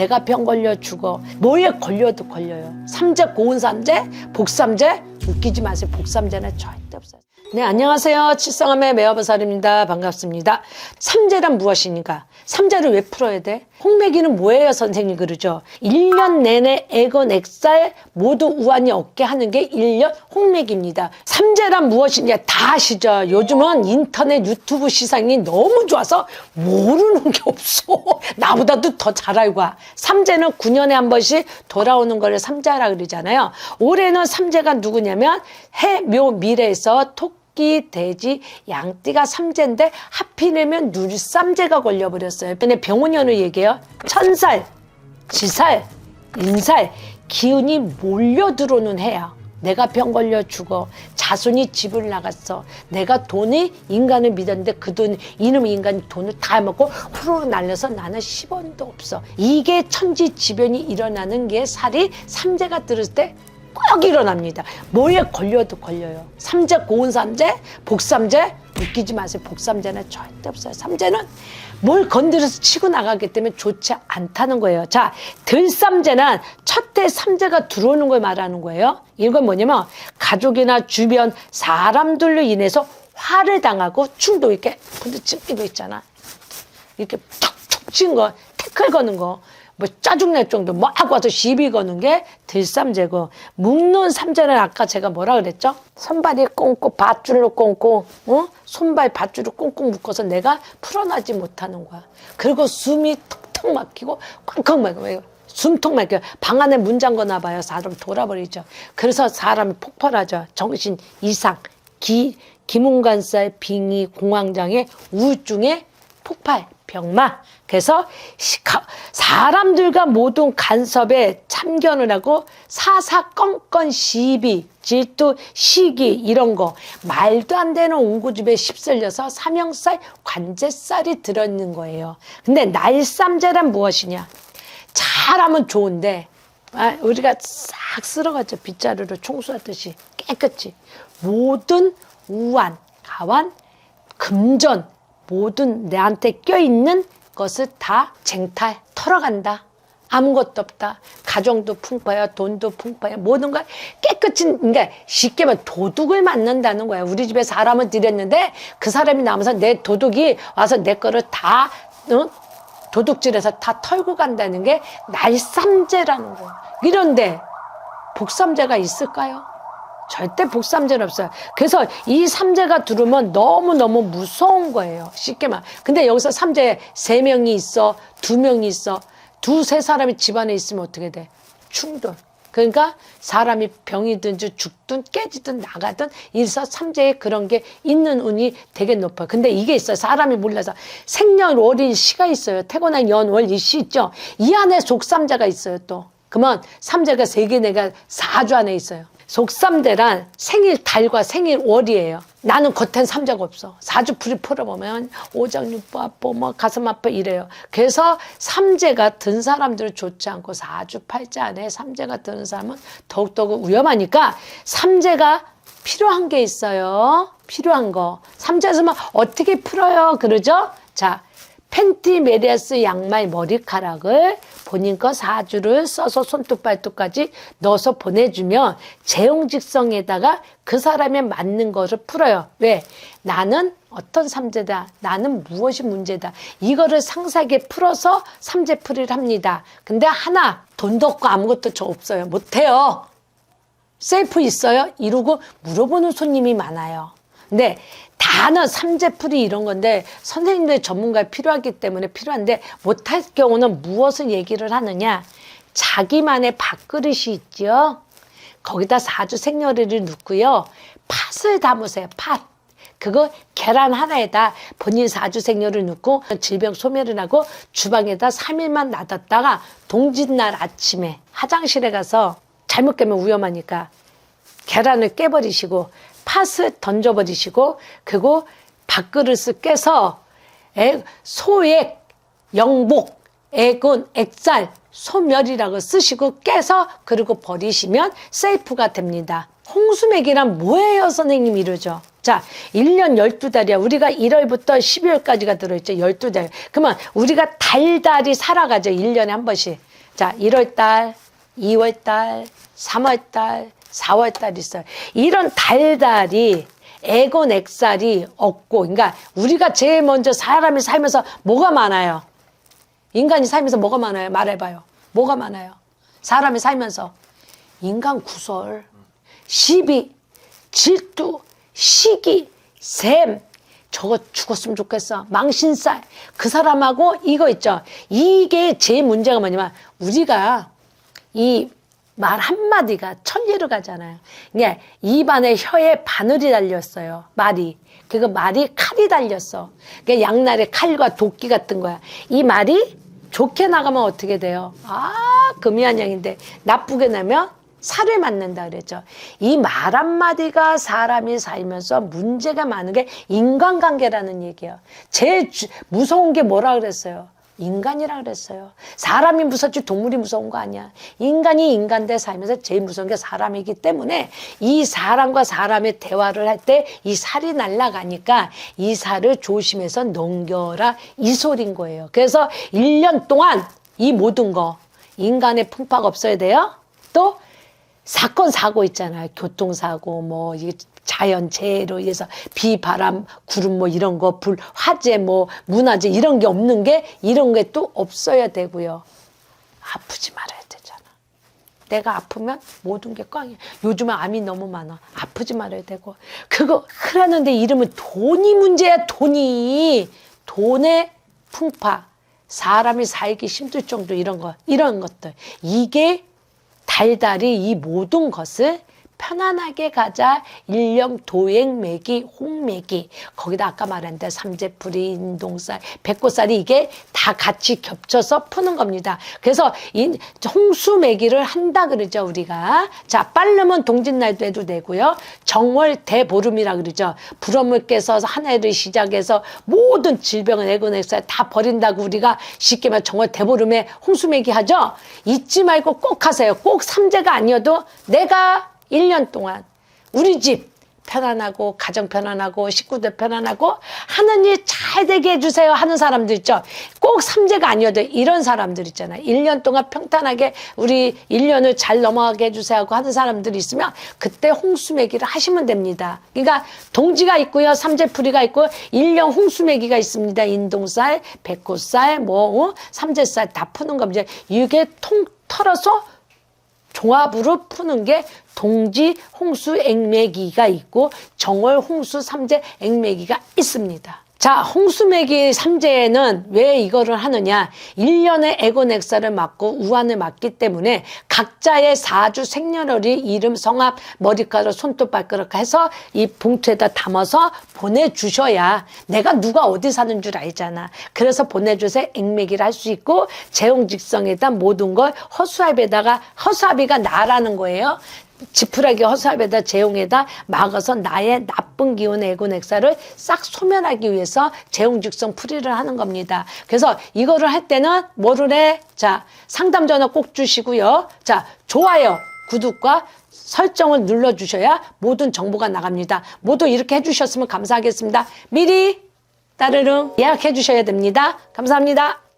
내가 병 걸려 죽어. 뭐에 걸려도 걸려요. 삼재, 고운삼재, 복삼재, 웃기지 마세요. 복삼재는 절대 없어요. 네, 안녕하세요. 칠성함의 매화버살입니다. 반갑습니다. 삼재란 무엇입니까? 삼재를 왜 풀어야 돼? 홍매기는 뭐예요, 선생님 그러죠? 1년 내내 애건 액살 모두 우환이 없게 하는 게 1년 홍매기입니다. 삼재란 무엇이냐 다 아시죠? 요즘은 인터넷 유튜브 시상이 너무 좋아서 모르는 게 없어. 나보다도 더 잘 알고 와. 삼재는 9년에 한 번씩 돌아오는 거를 삼재라 그러잖아요. 올해는 삼재가 누구냐면 해묘 미래에서 토 토끼, 돼지, 양띠가 삼재인데 하필이면 누리삼재가 걸려버렸어요. 근데 병원연을 얘기해요. 천살, 지살, 인살, 기운이 몰려 들어오는 해야. 내가 병 걸려 죽어. 자손이 집을 나갔어. 내가 돈이 인간을 믿었는데 그 돈, 이놈 인간이 돈을 다 먹고 후루룩 날려서 나는 10원도 없어. 이게 천지지변이 일어나는 게 살이 삼재가 들었을 때 꼭 일어납니다. 뭐에 걸려도 걸려요. 삼재, 고운 삼재, 복삼재, 웃기지 마세요. 복삼재는 절대 없어요. 삼재는 뭘 건드려서 치고 나가기 때문에 좋지 않다는 거예요. 자, 들삼재는 첫대 삼재가 들어오는 걸 말하는 거예요. 이건 뭐냐면 가족이나 주변 사람들로 인해서 화를 당하고 충동 이렇게 부딪힌 이거 있잖아. 이렇게 툭툭 친 거, 태클 거는 거. 뭐 짜증낼 정도 막 와서 시비 거는 게 들삼재고 묶는 삼재는 아까 제가 뭐라 그랬죠? 손발이 꽁꽁 밧줄로 꽁꽁 어? 손발 밧줄을 꽁꽁 묶어서 내가 풀어나지 못하는 거야. 그리고 숨이 턱턱 막히고 꽉꽉 막혀. 왜? 숨통 막혀. 방 안에 문 잠궈 놔봐요. 사람 돌아버리죠. 그래서 사람이 폭발하죠. 정신 이상, 기, 기문관살, 빙의, 공황장애, 우울증의 폭발, 병마. 그래서 사람들과 모든 간섭에 참견을 하고 사사건건 시비, 질투, 시기 이런 거 말도 안 되는 옹구집에 휩쓸려서 삼형살, 관제살이 들어있는 거예요. 근데 날삼재란 무엇이냐? 잘하면 좋은데 아, 우리가 싹 쓸어가죠 빗자루로 청소하듯이 깨끗이 모든 우환, 가환, 금전 모든 내한테 껴있는 것을 다 쟁탈 털어간다. 아무것도 없다. 가정도 풍파야, 돈도 풍파야, 모든 걸 깨끗이, 그러니까 쉽게 말하면 도둑을 맞는다는 거야. 우리 집에 사람을 들였는데 그 사람이 나면서 내 도둑이 와서 내 거를 다, 어? 도둑질해서 다 털고 간다는 게 날삼재라는 거야. 이런데 복삼재가 있을까요? 절대 복삼재는 없어요. 그래서 이 삼재가 들어오면 너무너무 무서운 거예요. 쉽게 말. 근데 여기서 삼재 세 명이 있어, 두 명이 있어, 두세 사람이 집안에 있으면 어떻게 돼? 충돌. 그러니까 사람이 병이든지 죽든 깨지든 나가든 일서 삼재에 그런 게 있는 운이 되게 높아요. 근데 이게 있어요. 사람이 몰라서 생년월일 시가 있어요. 태어난 연월 일시 있죠. 이 안에 속삼재가 있어요. 또. 그러면 삼재가 세 개 내가 사주 안에 있어요. 속삼대란 생일 달과 생일 월이에요. 나는 겉엔 삼자가 없어. 사주 풀이 풀어보면 오장육부 아파, 뭐 가슴 아파 이래요. 그래서 삼재가 든 사람들은 좋지 않고 사주 팔자 안에 삼재가 드는 사람은 더욱더 위험하니까 삼재가 필요한 게 있어요. 필요한 거. 삼재에서만 어떻게 풀어요? 그러죠? 자, 펜티메리아스 양말 머리카락을 본인 거 사주를 써서 손톱 발톱까지 넣어서 보내주면 재용직성에다가 그 사람에 맞는 것을 풀어요. 왜? 나는 어떤 삼재다. 나는 무엇이 문제다. 이거를 상세하게 풀어서 삼재풀이를 합니다. 근데 하나 돈도 없고 아무것도 저 없어요. 못해요. 셀프 있어요? 이러고 물어보는 손님이 많아요. 근데 다는 삼재풀이 이런 건데 선생님들 전문가 필요하기 때문에 필요한데 못할 경우는 무엇을 얘기를 하느냐? 자기만의 밥그릇이 있죠. 거기다 사주 생년월일을 넣고요. 팥을 담으세요. 팥. 그거 계란 하나에다 본인 사주 생년을 넣고 질병 소멸을 하고 주방에다 3일만 놔뒀다가 동짓날 아침에 화장실에 가서 잘못 깨면 위험하니까 계란을 깨버리시고 팥을 던져버리시고 그리고 밥그릇을 깨서 애- 소액, 영복, 애군, 액살, 소멸이라고 쓰시고 깨서 그리고 버리시면 세이프가 됩니다. 홍수맥이란 뭐예요, 선생님 이러죠. 자, 1년 12달이야. 우리가 1월부터 12월까지가 들어있죠. 12달. 그러면 우리가 달달이 살아가죠. 1년에 한 번씩. 자, 1월달, 2월달, 3월달, 4월달 있어요. 이런 달달이 에곤 엑살이 없고, 그러니까 우리가 제일 먼저 사람이 살면서 뭐가 많아요? 인간이 살면서 뭐가 많아요? 말해봐요. 뭐가 많아요? 사람이 살면서 인간 구설, 시비, 질투, 시기, 샘, 저거 죽었으면 좋겠어. 망신살. 그 사람하고 이거 있죠. 이게 제일 문제가 뭐냐면 우리가 이 말 한마디가 천리로 가잖아요. 이게 입안에 혀에 바늘이 달렸어요. 말이. 그거 말이 칼이 달렸어. 그 양날에 칼과 도끼 같은 거야. 이 말이 좋게 나가면 어떻게 돼요? 아, 금이 한양인데 나쁘게 나면 살을 맞는다 그랬죠. 이 말 한마디가 사람이 살면서 문제가 많은 게 인간관계라는 얘기예요. 제일 주- 무서운 게 뭐라 그랬어요? 인간이라 그랬어요. 사람이 무섭지 동물이 무서운 거 아니야. 인간이 인간 대 살면서 제일 무서운 게 사람이기 때문에 이 사람과 사람의 대화를 할 때 이 살이 날아가니까 이 살을 조심해서 넘겨라 이 소린 거예요. 그래서 1년 동안 이 모든 거 인간의 풍파가 없어야 돼요. 또 사건 사고 있잖아요. 교통사고 뭐 이게 자연재해로 인해서 비, 바람, 구름 뭐 이런 거, 불, 화재 뭐 문화재 이런 게 없는 게 이런 게 또 없어야 되고요. 아프지 말아야 되잖아. 내가 아프면 모든 게 꽝이야. 요즘은 암이 너무 많아. 아프지 말아야 되고. 그거 하라는데 이름은 돈이 문제야, 돈이. 돈의 풍파. 사람이 살기 힘들 정도 이런 거, 이런 것들. 이게 달달이 이 모든 것을 편안하게 가자. 일령 도액매기 홍매기. 거기다 아까 말했는데 삼재풀이 인동살 백꽃살이 이게 다 같이 겹쳐서 푸는 겁니다. 그래서 이 홍수매기를 한다 그러죠 우리가. 자 빠르면 동짓날도 해도 되고요. 정월 대보름이라 그러죠. 불엄을 깨서 한 해를 시작해서 모든 질병을 애고내서 다 버린다고 우리가 쉽게 말 정월 대보름에 홍수매기 하죠? 잊지 말고 꼭 하세요. 꼭 삼재가 아니어도 내가 1년 동안 우리 집 편안하고 가정 편안하고 식구들 편안하고 하는 일 잘 되게 해주세요 하는 사람들 있죠. 꼭 삼재가 아니어도 이런 사람들 있잖아요. 1년 동안 평탄하게 우리 1년을 잘 넘어가게 해주세요 하고 하는 사람들이 있으면 그때 홍수매기를 하시면 됩니다. 그러니까 동지가 있고요. 삼재풀이가 있고 1년 홍수매기가 있습니다. 인동살, 백꽃살, 뭐 어? 삼재살 다 푸는 겁니다. 이게 통 털어서 종합으로 푸는 게 동지 홍수 액매기가 있고 정월 홍수 삼재 액매기가 있습니다. 자, 홍수매기 삼재는 왜 이거를 하느냐? 1년의 에고넥사를 맞고 우한을 맞기 때문에 각자의 사주 생년월일 이름 성함 머리카락 손톱 발가락 해서 이 봉투에다 담아서 보내주셔야 내가 누가 어디 사는 줄 알잖아. 그래서 보내주세요. 액매기를 할 수 있고 재홍직성에다 모든 걸 허수아비에다가 허수아비가 나라는 거예요. 지푸라기 허수아비에다 재홍에다 막아서 나의 나쁜 기운 에고넥사를 싹 소멸하기 위해서 재홍직성 풀이를 하는 겁니다. 그래서 이거를 할 때는 뭐를 해? 자, 상담 전화 꼭 주시고요. 자, 좋아요, 구독과 설정을 눌러주셔야 모든 정보가 나갑니다. 모두 이렇게 해주셨으면 감사하겠습니다. 미리 따르릉 예약해 주셔야 됩니다. 감사합니다.